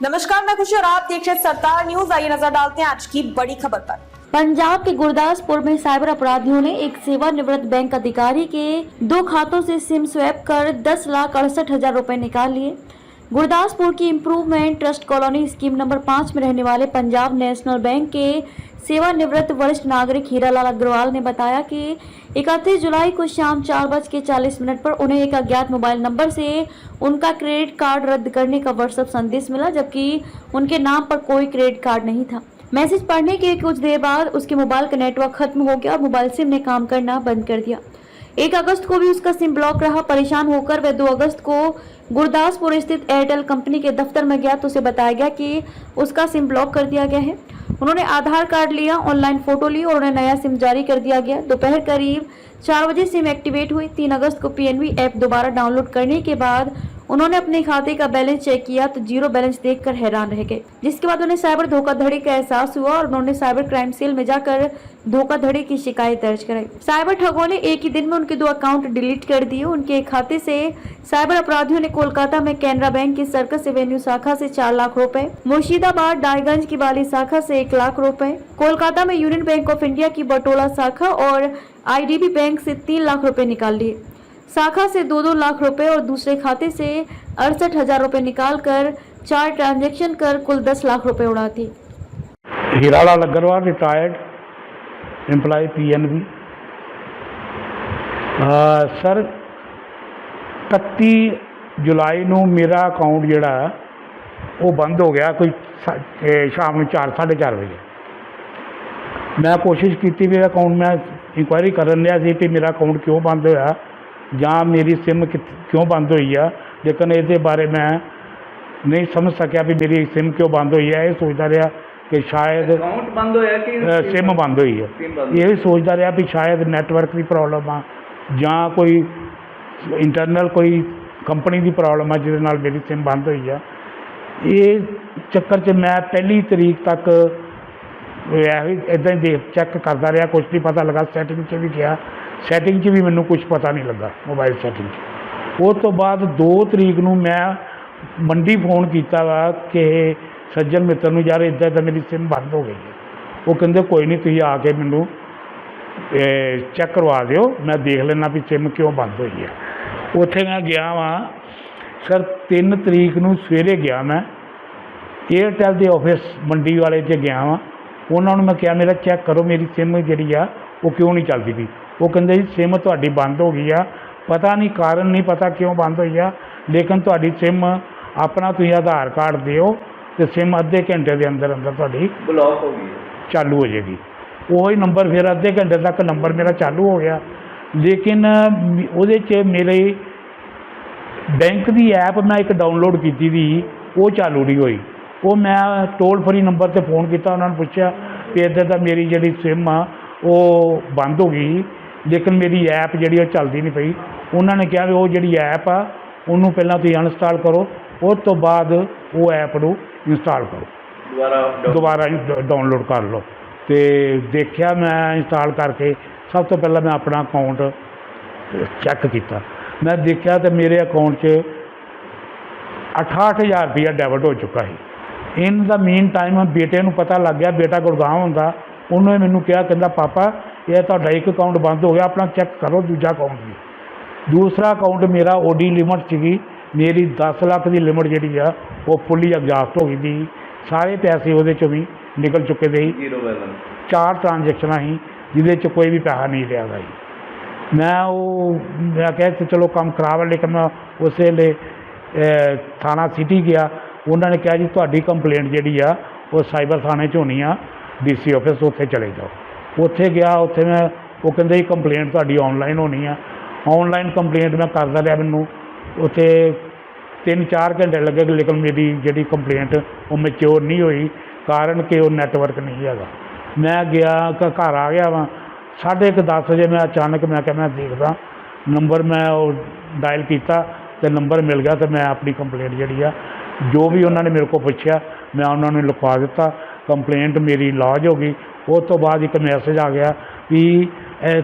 नमस्कार, मैं खुशी और आप देख रहे सरदार न्यूज़। आइए नज़र डालते हैं आज की बड़ी खबर पर। पंजाब के गुरदासपुर में साइबर अपराधियों ने एक सेवानिवृत्त बैंक अधिकारी के दो खातों से सिम स्वैप कर दस लाख अड़सठ हज़ार रूपए निकाल लिए। गुरदासपुर की improvement trust colony scheme number पाँच में रहने वाले पंजाब नेशनल बैंक के सेवानिवृत्त वरिष्ठ नागरिक हीरालाल अग्रवाल ने बताया कि 31 जुलाई को शाम चार बज के चालीस मिनट पर उन्हें एक अज्ञात मोबाइल नंबर से उनका क्रेडिट कार्ड रद्द करने का व्हाट्सएप संदेश मिला, जबकि उनके नाम पर कोई क्रेडिट कार्ड नहीं था। मैसेज पढ़ने के कुछ देर बाद उसके मोबाइल का नेटवर्क खत्म हो गया और मोबाइल सिम ने काम करना बंद कर दिया। एक अगस्त को भी उसका सिम ब्लॉक रहा। परेशान होकर वह दो अगस्त को गुरदासपुर स्थित एयरटेल कंपनी के दफ्तर में गया तो उसे बताया गया कि उसका सिम ब्लॉक कर दिया गया है। उन्होंने आधार कार्ड लिया, ऑनलाइन फ़ोटो ली और उन्हें नया सिम जारी कर दिया गया। दोपहर करीब चार बजे सिम एक्टिवेट हुई। तीन अगस्त को पीएनबी ऐप दोबारा डाउनलोड करने के बाद उन्होंने अपने खाते का बैलेंस चेक किया तो ज़ीरो बैलेंस देखकर हैरान रह गए, जिसके बाद उन्हें साइबर धोखाधड़ी का एहसास हुआ और उन्होंने साइबर क्राइम सेल में जाकर धोखाधड़ी की शिकायत दर्ज कराई। साइबर ठगों ने एक ही दिन में उनके दो अकाउंट डिलीट कर दिए। उनके खाते से साइबर अपराधियों ने कोलकाता में कैनरा बैंक की सर्कस एवेन्यू शाखा से चार लाख रुपए, मुर्शिदाबाद डायगंज की बाली शाखा से एक लाख रुपए, कोलकाता में यूनियन बैंक ऑफ़ इंडिया की बटोला शाखा और आईडीबी बैंक से तीन लाख रुपए निकाल लिए। शाखा से दो दो लाख रुपए और दूसरे खाते से अड़सठ हजार रुपए निकाल कर चार ट्रांजैक्शन कर कुल दस लाख रुपए उड़ा दिए Hiralal Agarwal retired EMPLOYE PNB sir 31 ਜੁਲਾਈ ਨੂੰ ਮੇਰਾ ਅਕਾਊਂਟ ਜਿਹੜਾ ਹੈ, ਉਹ ਬੰਦ ਹੋ ਗਿਆ ਕੋਈ ਸਾ- ਇਹ ਸ਼ਾਮ ਨੂੰ 4:30 ਵਜੇ ਮੈਂ ਕੋਸ਼ਿਸ਼ ਕੀਤੀ ਵੀ ਅਕਾਊਂਟ ਮੈਂ ਇਨਕੁਆਇਰੀ ਕਰਨ ਲਿਆ ਸੀ ਕਿ ਮੇਰਾ ਅਕਾਊਂਟ ਕਿਉਂ ਬੰਦ ਹੋਇਆ ਜਾਂ ਮੇਰੀ ਸਿਮ ਕਿਉਂ ਬੰਦ ਹੋਈ ਆ? ਲੇਕਿਨ ਇਹਦੇ ਬਾਰੇ ਮੈਂ ਨਹੀਂ ਸਮਝ ਸਕਿਆ ਵੀ ਮੇਰੀ ਸਿਮ ਕਿਉਂ ਬੰਦ ਹੋਈ ਹੈ ਇਹ ਸੋਚਦਾ ਰਿਹਾ ਕਿ ਸ਼ਾਇਦ ਅਕਾਊਂਟ ਬੰਦ ਹੋਇਆ ਕਿ ਸਿਮ ਬੰਦ ਹੋਈ ਹੈ ਬੰਦ ਇਹ ਸੋਚਦਾ ਰਿਹਾ ਵੀ ਸ਼ਾਇਦ ਨੈਟਵਰਕ ਦੀ ਪ੍ਰੋਬਲਮ ਆ ਜਾਂ ਕੋਈ ਇੰਟਰਨਲ ਕੋਈ ਕੰਪਨੀ ਦੀ ਪ੍ਰੋਬਲਮ ਆ ਜਿਹਦੇ ਨਾਲ ਮੇਰੀ ਸਿਮ ਬੰਦ ਹੋਈ ਆ। ਇਹ ਚੱਕਰ 'ਚ ਮੈਂ ਪਹਿਲੀ ਤਰੀਕ ਤੱਕ ਇਦਾਂ ਹੀ ਦੇਖ ਚੈੱਕ ਕਰਦਾ ਰਿਹਾ। ਕੁਝ ਨਹੀਂ ਪਤਾ ਲੱਗਾ ਸੈਟਿੰਗ 'ਚ ਵੀ ਗਿਆ। ਸੈਟਿੰਗ 'ਚ ਵੀ ਮੈਨੂੰ ਕੁਝ ਪਤਾ ਨਹੀਂ ਲੱਗਾ ਮੋਬਾਈਲ ਸੈਟਿੰਗ 'ਚ। ਉਹ ਤੋਂ ਬਾਅਦ 2 ਤਰੀਕ ਨੂੰ ਮੈਂ ਮੰਡੀ ਫੋਨ ਕੀਤਾ ਵਾ ਕਿ ਸੱਜਣ ਮਿੱਤਰ ਨੂੰ, ਯਾਰ ਇੱਦਾਂ ਤਾਂ ਮੇਰੀ ਸਿਮ ਬੰਦ ਹੋ ਗਈ ਹੈ। ਉਹ ਕਹਿੰਦੇ, ਕੋਈ ਨਹੀਂ, ਤੁਸੀਂ ਆ ਕੇ ਮੈਨੂੰ ਚੈੱਕ ਕਰਵਾ ਦਿਓ। ਮੈਂ ਦੇਖ ਲੈਣਾ ਵੀ ਸਿਮ ਕਿਉਂ ਬੰਦ ਹੋਈ ਹੈ। ਉੱਥੇ ਮੈਂ ਗਿਆ ਵਾਂ। ਸਰ 3 ਤਰੀਕ ਨੂੰ ਸਵੇਰੇ ਗਿਆ ਮੈਂ। ਏਅਰਟੈਲ ਦੇ ਆਫਿਸ ਮੰਡੀ ਵਾਲੇ 'ਚ ਗਿਆ ਵਾਂ। ਉਹਨਾਂ ਨੂੰ ਮੈਂ ਕਿਹਾ, ਮੇਰਾ ਚੈੱਕ ਕਰੋ, ਮੇਰੀ ਸਿਮ ਜਿਹੜੀ ਆ, ਉਹ ਕਿਉਂ ਨਹੀਂ ਚੱਲਦੀ ਪਈ? ਉਹ ਕਹਿੰਦੇ ਜੀ ਸਿਮ ਤੁਹਾਡੀ ਬੰਦ ਹੋ ਗਈ ਆ। ਪਤਾ ਨਹੀਂ ਕਾਰਨ ਨਹੀਂ ਪਤਾ ਕਿਉਂ ਬੰਦ ਹੋਈ ਆ। ਲੇਕਿਨ ਤੁਹਾਡੀ ਸਿਮ ਆਪਣਾ ਤੁਸੀਂ ਆਧਾਰ ਕਾਰਡ ਦਿਓ ਤੇ ਸਿਮ ਅੱਧੇ ਘੰਟੇ ਦੇ ਅੰਦਰ ਅੰਦਰ ਤੁਹਾਡੀ ਬਲੌਕ ਹੋ ਗਈ ਚਾਲੂ ਹੋ ਜਾਏਗੀ। ਉਹੀ ਨੰਬਰ ਫਿਰ ਅੱਧੇ ਘੰਟੇ ਤੱਕ ਨੰਬਰ ਮੇਰਾ ਚਾਲੂ ਹੋ ਗਿਆ। ਲੇਕਿਨ ਉਹਦੇ 'ਚ ਮੇਰੇ ਬੈਂਕ ਦੀ ਐਪ ਮੈਂ ਇੱਕ ਡਾਊਨਲੋਡ ਕੀਤੀ ਦੀ ਉਹ ਚਾਲੂ ਨਹੀਂ ਹੋਈ। ਉਹ ਮੈਂ ਟੋਲ ਫਰੀ ਨੰਬਰ ਤੇ ਫੋਨ ਕੀਤਾ ਉਹਨਾਂ ਨੂੰ ਪੁੱਛਿਆ ਕਿ ਇੱਦਾਂ ਤਾਂ ਮੇਰੀ ਜਿਹੜੀ ਸਿਮ ਆ ਉਹ ਬੰਦ ਹੋ ਗਈ। ਲੇਕਿਨ ਮੇਰੀ ਐਪ ਜਿਹੜੀ ਉਹ ਚੱਲਦੀ ਨਹੀਂ ਪਈ। ਉਹਨਾਂ ਨੇ ਕਿਹਾ ਵੀ ਉਹ ਜਿਹੜੀ ਐਪ ਆ ਉਹਨੂੰ ਪਹਿਲਾਂ ਤੁਸੀਂ ਅਨਇੰਸਟਾਲ ਕਰੋ ਉਸ ਤੋਂ ਬਾਅਦ ਉਹ ਐਪ ਨੂੰ ਇੰਸਟਾਲ ਕਰੋ। ਦੁਬਾਰਾ ਦੁਬਾਰਾ ਡਾਊਨਲੋਡ ਕਰ ਲਓ। ਤੇ ਦੇਖਿਆ ਮੈਂ ਇੰਸਟਾਲ ਕਰਕੇ ਸਭ ਤੋਂ ਪਹਿਲਾਂ ਮੈਂ ਆਪਣਾ ਅਕਾਊਂਟ ਚੈੱਕ ਕੀਤਾ। ਮੈਂ ਦੇਖਿਆ ਤੇ ਮੇਰੇ ਅਕਾਊਂਟ 'ਚ 68000 ਰੁਪਇਆ ਡੈਬਿਟ ਹੋ ਚੁੱਕਾ ਸੀ। ਇਨ ਦਾ ਮੀਨ ਟਾਈਮ ਬੇਟੇ ਨੂੰ ਪਤਾ ਲੱਗ ਗਿਆ ਬੇਟਾ ਗੁੜਗਾਂਵ ਹੁੰਦਾ ਉਹਨੇ ਮੈਨੂੰ ਕਿਹਾ ਕਹਿੰਦਾ ਪਾਪਾ ਇਹ ਤੁਹਾਡਾ ਇੱਕ ਅਕਾਊਂਟ ਬੰਦ ਹੋ ਗਿਆ ਆਪਣਾ ਚੈੱਕ ਕਰੋ ਦੂਜਾ ਅਕਾਊਂਟ ਵੀ। ਦੂਸਰਾ ਅਕਾਊਂਟ ਮੇਰਾ ਓਡੀ ਲਿਮਟ ਸੀਗੀ ਮੇਰੀ 10 ਲੱਖ ਦੀ ਲਿਮਟ ਜਿਹੜੀ ਆ ਉਹ ਫੁੱਲੀ ਐਗਜ਼ਾਸਟ ਹੋ ਗਈ ਦੀ ਸਾਰੇ ਪੈਸੇ ਉਹਦੇ ਚੋਂ ਵੀ ਨਿਕਲ ਚੁੱਕੇ ਦੇ ਸੀ। ਜ਼ੀਰੋ ਬੈਲੈਂਸ ਚਾਰ ਟ੍ਰਾਂਜੈਕਸ਼ਨਾਂ ਸੀ ਜਿਹਦੇ ਚ ਕੋਈ ਵੀ ਪੈਸਾ ਨਹੀਂ ਲਿਆ ਗਿਆ ਜੀ ਮੈਂ ਉਹ ਮੈਂ ਕਿਹਾ ਕਿ ਚਲੋ ਕੰਮ ਖਰਾਬ ਹੈ ਲੇਕਿਨ ਮੈਂ ਉਸੇ ਅਹ, ਥਾਣਾ ਸਿਟੀ ਗਿਆ। ਉਹਨਾਂ ਨੇ ਕਿਹਾ ਜੀ ਤੁਹਾਡੀ ਕੰਪਲੇਂਟ ਜਿਹੜੀ ਆ ਉਹ ਸਾਈਬਰ ਥਾਣੇ 'ਚ ਹੋਣੀ ਆ ਡੀਸੀ ਆਫਿਸ ਉੱਥੇ ਚਲੇ ਜਾਓ। ਉੱਥੇ ਗਿਆ, ਉੱਥੇ ਮੈਂ, ਉਹ ਕਹਿੰਦੇ ਜੀ ਕੰਪਲੇਂਟ ਤੁਹਾਡੀ ਆਨਲਾਈਨ ਹੋਣੀ ਆ। ਆਨਲਾਈਨ ਕੰਪਲੇਂਟ ਮੈਂ ਕਰਦਾ ਰਿਹਾ ਮੈਨੂੰ। ਉੱਥੇ ਤਿੰਨ ਚਾਰ ਘੰਟੇ ਲੱਗੇ, ਲੇਕਿਨ ਮੇਰੀ ਜਿਹੜੀ ਕੰਪਲੇਂਟ ਉਹ ਮੈਚਿਓਰ ਨਹੀਂ ਹੋਈ, ਕਾਰਨ ਕਿ ਉਹ ਨੈਟਵਰਕ ਨਹੀਂ ਹੈਗਾ। ਮੈਂ ਗਿਆ ਘਰ ਆ ਗਿਆ ਵਾਂ। ਸਾਢੇ ਕੁ ਦਸ ਵਜੇ ਮੈਂ ਅਚਾਨਕ ਮੈਂ ਕਿਹਾ, ਮੈਂ ਦੇਖਦਾ ਨੰਬਰ ਮੈਂ ਉਹ ਡਾਇਲ ਕੀਤਾ ਤੇ ਨੰਬਰ ਮਿਲ ਗਿਆ ਤੇ ਮੈਂ ਆਪਣੀ ਕੰਪਲੇਂਟ ਜਿਹੜੀ ਆ, ਜੋ ਵੀ ਉਹਨਾਂ ਨੇ ਮੇਰੇ ਕੋਲ ਪੁੱਛਿਆ, ਮੈਂ ਉਹਨਾਂ ਨੂੰ ਲਿਖਵਾ ਦਿੱਤਾ। ਕੰਪਲੇਂਟ ਮੇਰੀ ਲੌਜ ਹੋ ਗਈ। ਉਸ ਤੋਂ ਬਾਅਦ ਇੱਕ ਮੈਸੇਜ ਆ ਗਿਆ ਵੀ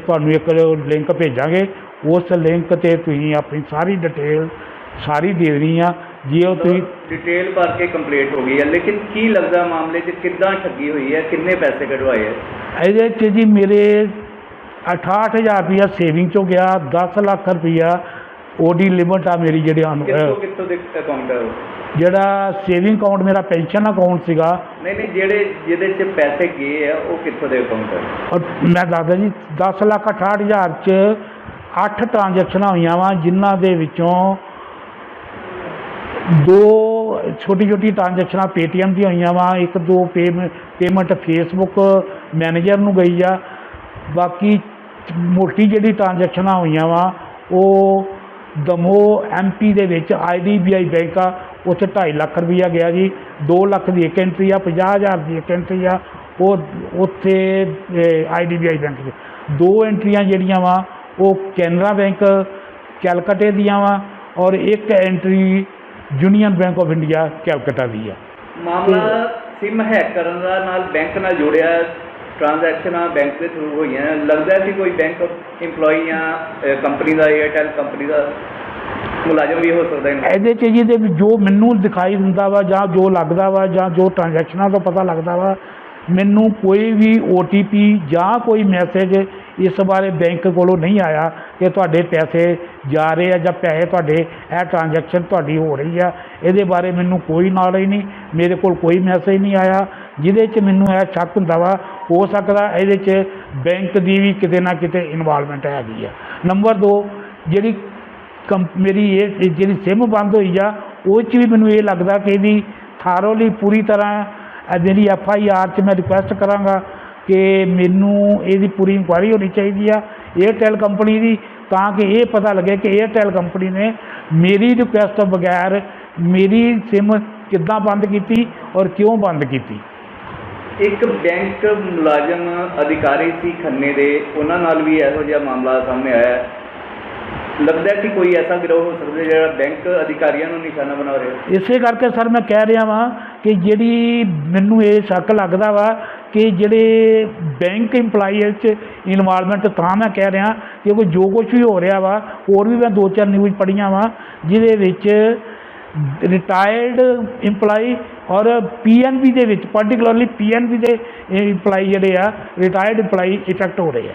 ਤੁਹਾਨੂੰ ਇੱਕ ਲਿੰਕ ਭੇਜਾਂਗੇ। ਉਸ ਲਿੰਕ ਤੇ ਤੁਸੀਂ ਆਪਣੀ ਸਾਰੀ ਡਿਟੇਲ ਸਾਰੀ ਦੇਣੀ ਆ। ਜੇ ਉਹ ਤੁਸੀਂ ਡਿਟੇਲ ਭਰ ਕੇ ਕੰਪਲੀਟ ਹੋ ਗਈ ਹੈ ਲੇਕਿਨ ਕੀ ਲੱਗਦਾ ਮਾਮਲੇ 'ਚ ਕਿੱਦਾਂ ਠੱਗੀ ਹੋਈ ਹੈ? ਕਿੰਨੇ ਪੈਸੇ ਕਢਵਾਏ ਹੈ? ਇਹਦੇ 'ਚ ਜੀ ਮੇਰੇ 68000 ਰੁਪਇਆ ਸੇਵਿੰਗ ਚੋਂ ਗਿਆ। 10 ਲੱਖ ਰੁਪਇਆ ਓਡੀ ਲਿਮਟ ਆ ਮੇਰੀ ਜਿਹੜੀ ਕਿੱਥੋਂ ਕਿੱਥੋਂ ਦੇ ਅਕਾਊਂਟ ਹੈ? ਜਿਹੜਾ ਸੇਵਿੰਗ ਅਕਾਊਂਟ ਮੇਰਾ ਪੈਨਸ਼ਨ ਅਕਾਊਂਟ ਸੀਗਾ। ਨਹੀਂ ਨਹੀਂ ਜਿਹੜੇ ਜਿਹਦੇ 'ਚ ਪੈਸੇ ਗਏ ਆ ਉਹ ਕਿੱਥੋਂ ਦੇ ਅਕਾਊਂਟ ਹੈ ਔਰ ਮੈਂ ਦੱਸਦਾ ਜੀ 10 ਲੱਖ 68000 ਚ 8 ਟ੍ਰਾਂਜੈਕਸ਼ਨਾਂ ਹੋਈਆਂ ਵਾ ਜਿਨ੍ਹਾਂ ਦੇ ਵਿੱਚੋਂ ਦੋ ਛੋਟੀ ਛੋਟੀ ਟ੍ਰਾਂਜੈਕਸ਼ਨਾਂ ਪੇਟੀਐਮ ਦੀਆਂ ਹੋਈਆਂ ਵਾ ਇੱਕ ਦੋ ਪੇਮੈਂਟ ਫੇਸਬੁੱਕ ਮੈਨੇਜਰ ਨੂੰ ਗਈ ਆ। ਬਾਕੀ ਮੋਟੀ ਜਿਹੜੀ ਟ੍ਰਾਂਜੈਕਸ਼ਨਾਂ ਹੋਈਆਂ ਵਾ ਉਹ ਦਮੋ ਐਮਪੀ ਦੇ ਵਿੱਚ ਆਈਡੀਬੀਆਈ ਬੈਂਕ ਆ ਉੱਥੇ 2.5 ਲੱਖ ਰੁਪਈਆ ਗਿਆ ਜੀ 2 ਲੱਖ ਦੀ ਇੱਕ ਐਂਟਰੀ ਆ 50000 ਦੀ ਇੱਕ ਐਂਟਰੀ ਆ ਉਹ ਉੱਥੇ ਆਈਡੀਬੀਆਈ ਬੈਂਕ 'ਚ ਦੋ ਐਂਟਰੀਆਂ ਜਿਹੜੀਆਂ ਵਾ ਉਹ ਕੈਨਰਾ ਬੈਂਕ ਕੈਲਕਟੇ ਦੀਆਂ ਵਾ ਔਰ ਇੱਕ entry union bank of India Calcutta ਦੀ ਆ ਮਾਮਲਾ ਸਿਮ ਹੈਕ ਕਰਨ ਦਾ ਨਾਲ ਬੈਂਕ ਨਾਲ ਜੋੜਿਆ ਟ੍ਰਾਂਜੈਕਸ਼ਨਾਂ ਬੈਂਕ ਦੇ ਥਰੂ ਹੋਈਆਂ। ਲੱਗਦਾ ਕਿ ਕੋਈ ਬੈਂਕ EMPLOYE ਜਾਂ ਕੰਪਨੀ ਦਾ ਏਅਰਟੈਲ ਕੰਪਨੀ ਦਾ ਮੁਲਾਜ਼ਮ ਵੀ ਹੋ ਸਕਦਾ ਹੈ। ਇਹਦੇ 'ਚ ਜੀ ਦੇ ਜੋ ਮੈਨੂੰ ਦਿਖਾਈ ਦਿੰਦਾ ਵਾ ਜਾਂ ਜੋ ਲੱਗਦਾ ਵਾ ਜਾਂ ਜੋ ਟ੍ਰਾਂਜੈਕਸ਼ਨਾਂ ਤੋਂ ਪਤਾ ਲੱਗਦਾ ਵਾ, ਮੈਨੂੰ ਕੋਈ ਵੀ OTP ਜਾਂ ਕੋਈ ਮੈਸੇਜ ਇਸ ਬਾਰੇ ਬੈਂਕ ਕੋਲੋਂ ਨਹੀਂ ਆਇਆ ਕਿ ਤੁਹਾਡੇ ਪੈਸੇ ਜਾ ਰਹੇ ਆ ਜਾਂ ਪੈਸੇ ਤੁਹਾਡੇ, ਇਹ ਟ੍ਰਾਂਜੈਕਸ਼ਨ ਤੁਹਾਡੀ ਹੋ ਰਹੀ ਆ। ਇਹਦੇ ਬਾਰੇ ਮੈਨੂੰ ਕੋਈ ਨੌਲੇਜ ਨਹੀਂ, ਮੇਰੇ ਕੋਲ ਕੋਈ ਮੈਸੇਜ ਨਹੀਂ ਆਇਆ। ਜਿਹਦੇ 'ਚ ਮੈਨੂੰ ਇਹ ਸ਼ੱਕ ਹੁੰਦਾ ਵਾ, ਹੋ ਸਕਦਾ ਇਹਦੇ 'ਚ ਬੈਂਕ ਦੀ ਵੀ ਕਿਤੇ ਨਾ ਕਿਤੇ ਇਨਵੋਲਵਮੈਂਟ ਹੈਗੀ ਆ। ਨੰਬਰ 2 ਜਿਹੜੀ ਕੰਪ, ਮੇਰੀ ਇਹ ਜਿਹੜੀ ਸਿਮ ਬੰਦ ਹੋਈ ਆ, ਉਹ 'ਚ ਵੀ ਮੈਨੂੰ ਇਹ ਲੱਗਦਾ ਕਿ ਇਹਦੀ ਥਾਰੋਲੀ ਪੂਰੀ ਤਰ੍ਹਾਂ ਮੇਰੀ ਐਫ ਆਈ ਆਰ 'ਚ ਮੈਂ ਰਿਕੁਐਸਟ ਕਰਾਂਗਾ ਕਿ ਮੈਨੂੰ ਇਹਦੀ ਪੂਰੀ ਇਨਕੁਆਇਰੀ ਹੋਣੀ ਚਾਹੀਦੀ ਆ ਏਅਰਟੈਲ ਕੰਪਨੀ ਦੀ, ਤਾਂ ਕਿ ਇਹ ਪਤਾ ਲੱਗੇ ਕਿ ਏਅਰਟੈਲ ਕੰਪਨੀ ਨੇ ਮੇਰੀ ਰਿਕੁਐਸਟ ਤੋਂ ਬਗੈਰ ਮੇਰੀ ਸਿਮ ਕਿੱਦਾਂ ਬੰਦ ਕੀਤੀ ਔਰ ਕਿਉਂ ਬੰਦ ਕੀਤੀ। ਇੱਕ ਬੈਂਕ ਮੁਲਾਜ਼ਮ ਅਧਿਕਾਰੀ ਸੀ ਖੰਨੇ ਦੇ, ਉਹਨਾਂ ਨਾਲ ਵੀ ਇਹੋ ਜਿਹਾ ਮਾਮਲਾ ਸਾਹਮਣੇ ਆਇਆ। ਲੱਗਦਾ ਕਿ ਕੋਈ ਐਸਾ ਗਿਰੋਹ ਹੋ ਸਕਦਾ ਜਿਹੜਾ ਬੈਂਕ ਅਧਿਕਾਰੀਆਂ ਨੂੰ ਨਿਸ਼ਾਨਾ ਬਣਾ ਰਿਹਾ ਇਸੇ ਕਰਕੇ ਸਰ ਮੈਂ ਕਹਿ ਰਿਹਾ ਵਾਂ ਕਿ ਜਿਹੜੀ ਮੈਨੂੰ ਇਹ ਸ਼ੱਕ ਲੱਗਦਾ ਵਾ ਕਿ ਜਿਹੜੇ ਬੈਂਕ EMPLOYEE 'ਚ ਇਨਵੋਲਵਮੈਂਟ ਤਾਂ ਮੈਂ ਕਹਿ ਰਿਹਾ ਕਿਉਂਕਿ ਜੋ ਕੁਝ ਵੀ ਹੋ ਰਿਹਾ ਵਾ, ਹੋਰ ਵੀ ਮੈਂ ਦੋ ਚਾਰ ਨਿਊਜ਼ ਪੜ੍ਹੀਆਂ ਵਾ, ਜਿਹਦੇ ਵਿੱਚ ਰਿਟਾਇਰਡ EMPLOYEE ਔਰ PNB ਦੇ ਵਿੱਚ ਪਾਰਟਿਕੂਲਰਲੀ PNB ਦੇ EMPLOYEE ਜਿਹੜੇ ਆ ਰਿਟਾਇਰਡ EMPLOYEE ਇਫੈਕਟ ਹੋ ਰਹੇ ਆ।